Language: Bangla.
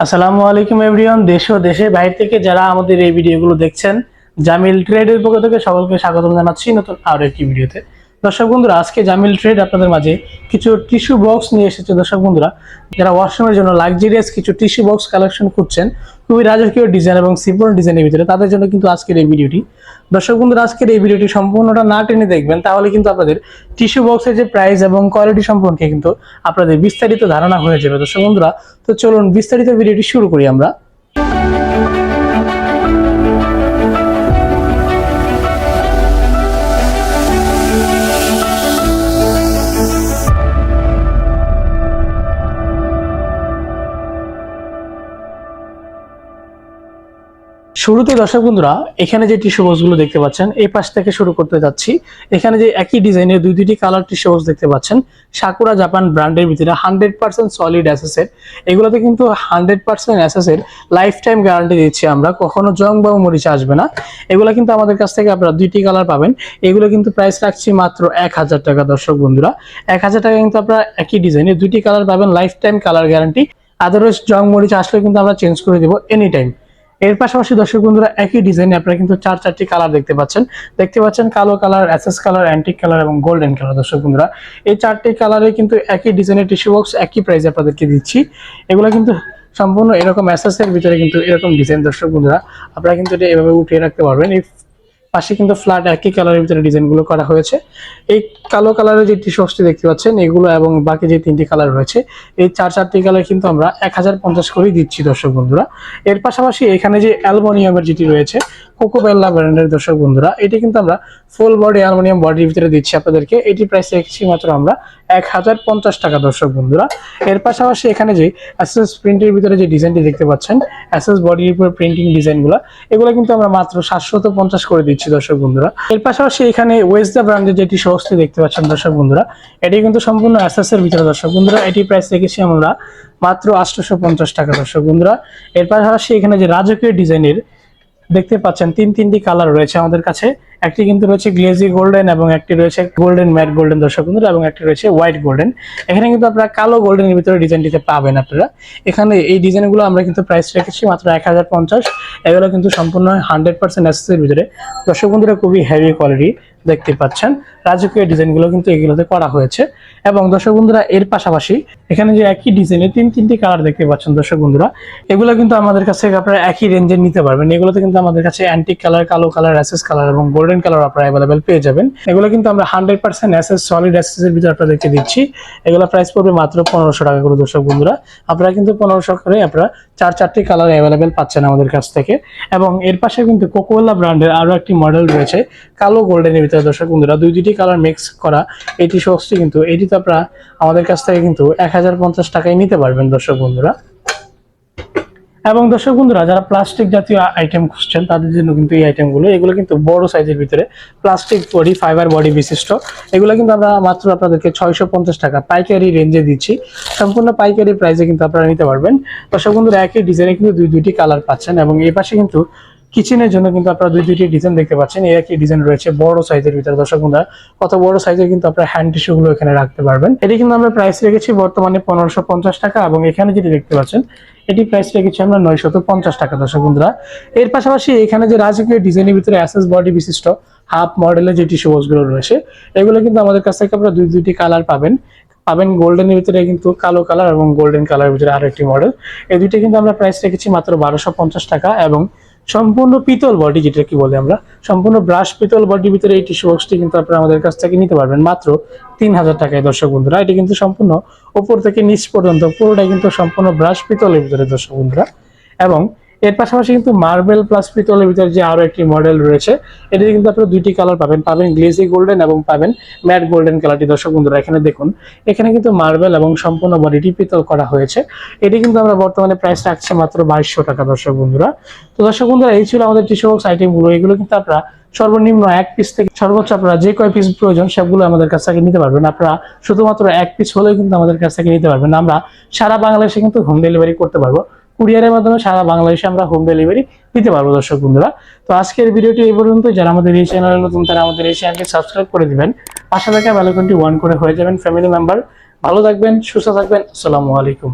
আসসালামু আলাইকুম এভরিওয়ান, দেশ ও দেশে বাইরে থেকে যারা আমাদের এই ভিডিওগুলো দেখছেন, জামিল ট্রেডের পক্ষ থেকে সকলকে স্বাগতম জানাচ্ছি নতুন আরও একটি ভিডিওতে। দর্শক বন্ধুরা, আজকে জামিল ট্রেড আপনাদের মাঝে কিছু টিস্যু বক্স নিয়ে এসেছে। দর্শক বন্ধুরা, যারা ওয়াশরুমের জন্য লাক্সারিয়াস কিছু টিস্যু বক্স কালেকশন করছেন খুবই রাজকীয় ডিজাইন এবং সিম্পল ডিজাইনের ভিতরে। তাদের জন্য কিন্তু আজকের এই ভিডিওটি দর্শক বন্ধুরা, আজকের এই ভিডিওটি সম্পূর্ণটা না টেনে দেখবেন, তাহলে কিন্তু আপনাদের টিস্যু বক্সের যে প্রাইস এবং কোয়ালিটি সম্পর্কে কিন্তু আপনাদের বিস্তারিত ধারণা হয়ে যাবে। দর্শক বন্ধুরা, তো চলুন বিস্তারিত ভিডিওটি শুরু করি আমরা। শুরুতে দর্শক বন্ধুরা, এখানে যে টিস্যু বক্সগুলো দেখতে পাচ্ছেন, এই পাশ থেকে শুরু করতে যাচ্ছি। এখানে যে একই ডিজাইনের দুই দুইটি কালার টিস্যু বক্স দেখতে পাচ্ছেন সাকুরা জাপান ব্র্যান্ডের ভিতরে হান্ড্রেড পার্সেন্ট সলিড অ্যাসেসের এগুলোতে কিন্তু হান্ড্রেড পার্সেন্ট অ্যাসেসের লাইফ টাইম গ্যারান্টি দিচ্ছি আমরা, কখনো জং বা মরিচা আসবে না। এগুলো কিন্তু আমাদের কাছ থেকে আপনারা দুইটি কালার পাবেন। এগুলো কিন্তু প্রাইস রাখছি মাত্র এক হাজার টাকা, দর্শক বন্ধুরা। এক হাজার টাকা কিন্তু আপনারা একই ডিজাইনের দুইটি কালার পাবেন lifetime colour guarantee otherwise জং, মরিচ আসলে কিন্তু আমরা চেঞ্জ করে দেবো এনি টাইম এর পাশাপাশি দর্শক বন্ধুরা, একই ডিজাইনে আপনারা কিন্তু চার, চারটি কালার দেখতে পাচ্ছেন। দেখতে পাচ্ছেন কালো colour SS colour antique colour এবং গোল্ডেন কালার দর্শক বন্ধুরা। এই চারটি কালারে কিন্তু একই ডিজাইনের টিস্যু বক্স একই প্রাইসে আপনাদেরকে দিচ্ছি। এগুলো কিন্তু সম্পূর্ণ এরকম অ্যাসেসের ভিতরে কিন্তু এরকম ডিজাইন দর্শক বন্ধুরা, আপনারা কিন্তু এটা এভাবে উঠিয়ে রাখতে পারবেন। এই পাশে কিন্তু ফ্ল্যাট একই কালারের ভিতরে ডিজাইনগুলো করা হয়েছে। এই কালো কালারের যে টি শর্টসটি দেখতে পাচ্ছেন, এগুলো এবং বাকি যে তিনটি কালার রয়েছে, এই চার চারটি কালার কিন্তু আমরা এক হাজার পঞ্চাশ করেই দিচ্ছি দর্শক বন্ধুরা। এর পাশাপাশি এখানে যে অ্যালমোনিয়ামের যেটি রয়েছে কোকোবেল্লা ব্র্যান্ডের দর্শক বন্ধুরা, এটি কিন্তু আমরা ফুল বডি অ্যালুমিনিয়াম বডির ভিতরে দিচ্ছি আপনাদেরকে। এটি প্রাইস রেখেছি মাত্র আমরা এক হাজার পঞ্চাশ টাকা দর্শক বন্ধুরা। এর পাশাপাশি এখানে যে অ্যাসেস প্রিন্টের ভিতরে যে ডিজাইনটি দেখতে পাচ্ছেন অ্যাসেস বডির উপর প্রিন্টিং ডিজাইনগুলো এগুলো কিন্তু আমরা মাত্র সাতশত পঞ্চাশ করে দিচ্ছি দর্শক বন্ধুরা। এর পাশাপাশি এখানে ওয়েস্টা ব্র্যান্ডের যেটি সহজটি দেখতে পাচ্ছেন দর্শক বন্ধুরা, এটি কিন্তু সম্পূর্ণ অ্যাসেসের ভিতরে দর্শক বন্ধুরা। এটি প্রাইস রেখেছি আমরা মাত্র আটশোশো পঞ্চাশ টাকা দর্শক বন্ধুরা। এর পাশাপাশি এখানে যে রাজকীয় ডিজাইনের দেখতে পাচ্ছেন, তিন তিনটি কালার রয়েছে আমাদের কাছে। একটি কিন্তু রয়েছে গ্লেজি গোল্ডেন এবং একটি রয়েছে গোল্ডেন ম্যাট গোল্ডেন দর্শক বন্ধুরা, এবং একটি রয়েছে হোয়াইট গোল্ডেন এখানে কিন্তু আপনারা কালো গোল্ডেনের ভিতরে ডিজাইনটিতে পাবেন আপনারা। এখানে এই ডিজাইনগুলো আমরা কিন্তু প্রাইস রেখেছি মাত্র এক হাজার পঞ্চাশ। এগুলো কিন্তু সম্পূর্ণ হান্ড্রেড পার্সেন্ট অ্যাসেসের ভিতরে। দর্শক বন্ধুরা, খুবই হেভি কোয়ালিটি দেখতে পাচ্ছেন। রাজকীয় ডিজাইনগুলো কিন্তু এগুলোতে করা হয়েছে। এবং দর্শক বন্ধুরা, এর পাশাপাশি এখানে যে একই ডিজাইনের তিন তিনটি কালার দেখতে পাচ্ছেন দর্শক বন্ধুরা। এগুলো কিন্তু আমাদের কাছ আপনারা একই রেঞ্জে নিতে পারবেন। এগুলোতে কিন্তু আমাদের কাছে অ্যান্টিক কালার কালো কালার অ্যাসেস কালার এবং গোল্ডেন কালার আপনারা অ্যাভেলেবেল পেয়ে যাবেন। এগুলো কিন্তু আমরা হান্ড্রেড পার্সেন্ট অ্যাসেস সলিড অ্যাসেসের ভিতরে আপনাদেরকে দিচ্ছি। এগুলো প্রাইস পড়বে মাত্র পনেরোশো টাকা করে দর্শক বন্ধুরা। আপনারা কিন্তু পনেরোশো করে আপনারা চার চারটি কালার অ্যাভেলেবেল পাচ্ছেন আমাদের কাছ থেকে। এবং এর পাশে কিন্তু কোকোলা ব্র্যান্ডের আরও একটি মডেল রয়েছে, কালো গোল্ডেনের ভিতরে দর্শক বন্ধুরা, দুই দুইটি কালার মিক্স করা এটি শক্সটি কিন্তু, এটি তো আপনারা আমাদের কাছ থেকে কিন্তু এক হাজার পঞ্চাশ টাকায় নিতে পারবেন দর্শক বন্ধুরা। এবং দর্শক বন্ধুরা, যারা প্লাস্টিক জাতীয় আইটেম খুঁজছেন, তাদের জন্য কিন্তু এই আইটেমগুলো এগুলো কিন্তু বড় সাইজের ভিতরে প্লাস্টিক বডি ফাইবার বডি বিশিষ্ট। এগুলো কিন্তু আমরা মাত্র আপনাদেরকে ছয়শো পঞ্চাশ টাকা পাইকারি রেঞ্জে দিচ্ছি। সম্পূর্ণ পাইকারি প্রাইসে কিন্তু আপনারা নিতে পারবেন। দর্শক বন্ধুরা, একই ডিজাইনে কিন্তু দুই দুইটি কালার পাচ্ছেন এবং এই পাশে কিন্তু কিচেনের জন্য কিন্তু আপনারা দুই, দুইটি ডিজাইন দেখতে পাচ্ছেন। এর একটি ডিজাইন রয়েছে, বড় সাইজের ভিতরে। দর্শক বন্ধুরা, কত বড় সাইজের কিন্তু আপনারা হ্যান্ড টিস্যু গুলো এখানে রাখতে পারবেন। এটি কিন্তু আমরা প্রাইস রেখেছি বর্তমানে পনেরোশো পঞ্চাশ টাকা এবং এখানে যেটি দেখতে পাচ্ছেন, এটি প্রাইস রেখেছি আমরা নয়শত পঞ্চাশ টাকা। দর্শক বন্ধুরা, এর পাশাপাশি এখানে যে রাজকীয় ডিজাইনের ভিতরে অ্যাসেস বডি বিশিষ্ট হাফ মডেলের যে টিস্যু গুলো রয়েছে, এগুলো কিন্তু আমাদের কাছ থেকে আপনারা দুই, দুইটি কালার পাবেন। পাবেন গোল্ডেনের ভিতরে কিন্তু কালো কালার এবং গোল্ডেন কালারের ভিতরে আরও একটি মডেল এই দুইটা কিন্তু আমরা প্রাইস রেখেছি মাত্র বারোশো পঞ্চাশ টাকা এবং সম্পূর্ণ পিতল বডি যেটা কি বলে আমরা, সম্পূর্ণ ব্রাশ পিতল বডির ভিতরে এই টিস্যু বক্সটি কিন্তু আপনারা আমাদের কাছ থেকে নিতে পারবেন। মাত্র তিন হাজার টাকায় দর্শক বন্ধুরা, এটি কিন্তু সম্পূর্ণ ওপর থেকে নিচ পর্যন্ত, পুরোটাই কিন্তু সম্পূর্ণ ব্রাশ পিতলের ভিতরে দর্শক বন্ধুরা। এবং এর পাশাপাশি কিন্তু মার্বেল প্লাস পিতলের ভিতরে যে আরও একটি মডেল রয়েছে, এটিতে কিন্তু আপনারা দুইটি কালার পাবেন। পাবেন গ্লেজি গোল্ডেন এবং পাবেন ম্যাট গোল্ডেন কালারটি দর্শক বন্ধুরা, এখানে দেখুন, এখানে কিন্তু মার্বেল এবং সম্পূর্ণ বডিটি পিতল করা হয়েছে। এটি কিন্তু আমরা বর্তমানে প্রাইস রাখছি মাত্র বাইশশো টাকা, দর্শক বন্ধুরা। তো দর্শক বন্ধুরা, এই ছিল আমাদের টিস্যু বক্স আইটেমগুলো এগুলো কিন্তু আপনারা সর্বনিম্ন এক পিস থেকে, সর্বোচ্চ আপনারা যে কয় পিস প্রয়োজন সবগুলো আমাদের কাছ থেকে নিতে পারবেন। আপনারা শুধুমাত্র এক পিস হলেও কিন্তু আমাদের কাছ থেকে নিতে পারবেন। আমরা সারা বাংলাদেশে কিন্তু হোম ডেলিভারি করতে পারব। কুরিয়ারের মাধ্যমে সারা বাংলাদেশে আমরা হোম ডেলিভারি দিতে পারব, দর্শক বন্ধুরা। তো আজকের ভিডিওটি এই পর্যন্ত। যারা আমাদের এই চ্যানেলে নতুন, তারা আমাদের এই চ্যানেলকে সাবস্ক্রাইব করে দিবেন। আশা থাকা বেলাকনটি ওয়ান করে হয়ে যাবেন ফ্যামিলি মেম্বার ভালো থাকবেন, সুস্থ থাকবেন। আসসালামু আলাইকুম।